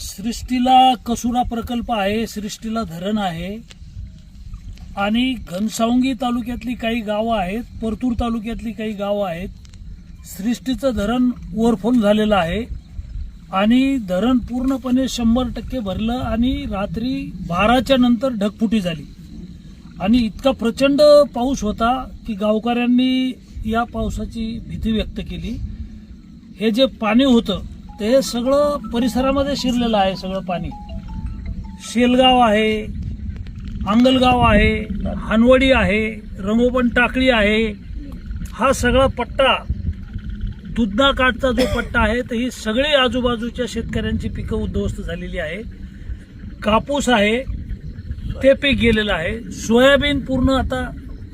सृष्टीला कसुरा प्रकल्प आहे सृष्टीला धरण आहे. आणि घनसावंगी तालुक्यातली काही गावं आहेत परतूर तालुक्यातली काही गावं आहेत. सृष्टीचं धरण ओव्हरफुल झालेलं आहे. आणि धरण पूर्णपणे शंभर टक्के भरलं आणि रात्री बाराच्या नंतर ढगफुटी झाली. आणि इतका प्रचंड पाऊस होता की गावकऱ्यांनी या पावसाची भीती व्यक्त केली. हे जे पाणी होतं ते सगळं परिसरामध्ये शिरलेलं आहे सगळं पाणी. शेलगाव आहे आंगलगाव आहे हानवडी आहे रंगोपण टाकळी आहे. हा सगळा पट्टा दुधना काठचा जो पट्टा आहे तर ही सगळी आजूबाजूच्या शेतकऱ्यांची पिकं उद्ध्वस्त झालेली आहे. कापूस आहे ते पीक गेलेलं आहे. सोयाबीन पूर्ण आता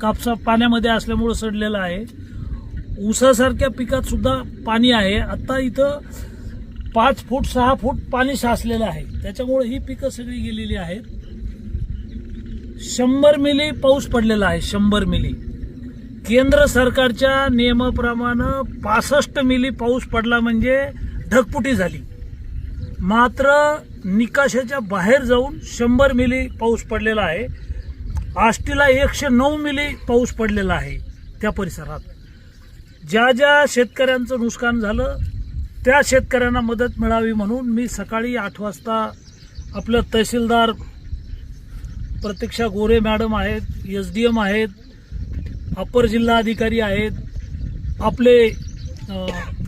कापसा पाण्यामध्ये असल्यामुळं सडलेलं आहे. ऊसासारख्या पिकात सुद्धा पाणी आहे. आता इथं पाच फूट सहा फूट पाणी साचलेलं आहे. त्याच्यामुळे ही पिकं सगळी गेलेली आहेत. शंभर मिली पाऊस पडलेला आहे शंभर मिली. केंद्र सरकारच्या नियमाप्रमाणे पासष्ट मिली पाऊस पडला म्हणजे ढगपुटी झाली. मात्र निकाशाच्या बाहेर जाऊन शंभर मिली पाऊस पडलेला आहे. आष्टीला एकशे नऊ मिली पाऊस पडलेला आहे त्या परिसरात. ज्या ज्या शेतकऱ्यांचं नुकसान झालं त्या शेतकऱ्यांना मदत मिळावी म्हणून मी सकाळी आठ वाजता आपलं तहसीलदार प्रतीक्षा गोरे मॅडम आहेत एस डी एम आहेत अपर जिल्हा अधिकारी आहेत आपले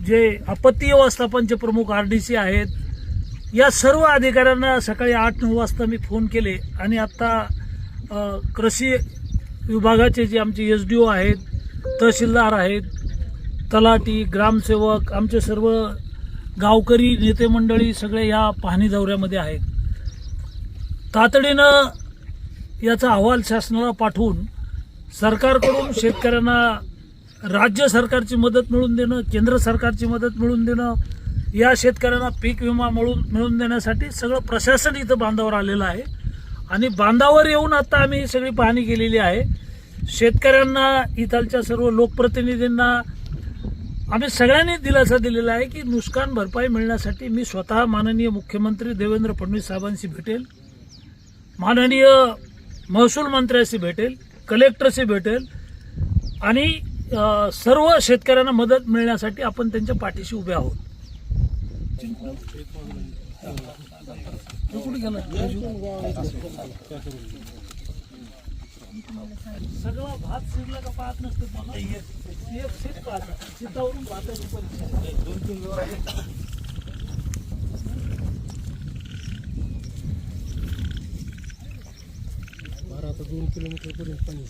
जे आपत्ती व्यवस्थापनचे प्रमुख आर डी सी आहेत या सर्व अधिकाऱ्यांना सकाळी आठ नऊ वाजता मी फोन केले आणि आत्ता कृषी विभागाचे जे आमचे एस डी ओ आहेत तहसीलदार आहेत तलाटी ग्रामसेवक आमचे सर्व गावकरी नेते मंडळी सगळे या पाहणी दौऱ्यामध्ये आहेत. तातडीनं याचा अहवाल शासनाला पाठवून सरकारकडून शेतकऱ्यांना राज्य सरकारची मदत मिळवून देणं केंद्र सरकारची मदत मिळून देणं या शेतकऱ्यांना पीक विमा मिळून मिळवून देण्यासाठी सगळं प्रशासन इथं बांधावर आलेलं आहे. आणि बांधावर येऊन आता आम्ही सगळी पाहणी केलेली आहे. शेतकऱ्यांना इथलच्या सर्व लोकप्रतिनिधींना आम्ही सगळ्यांनी दिलासा दिलेला आहे की नुकसान भरपाई मिळण्यासाठी मी स्वतः माननीय मुख्यमंत्री देवेंद्र फडणवीस साहेबांशी भेटेल माननीय महसूल मंत्र्याशी भेटेल कलेक्टरशी भेटेल आणि सर्व शेतकऱ्यांना मदत मिळण्यासाठी आपण त्यांच्या पाठीशी उभे आहोत कुठे गेला? सगळा भात शिरला का पाहत नसते. मला एक एक शीत पाहतात शीतावरून भाताची परीक्षा. दोन तीन बारा आता दोन किलोमीटर पर्यंत पाणी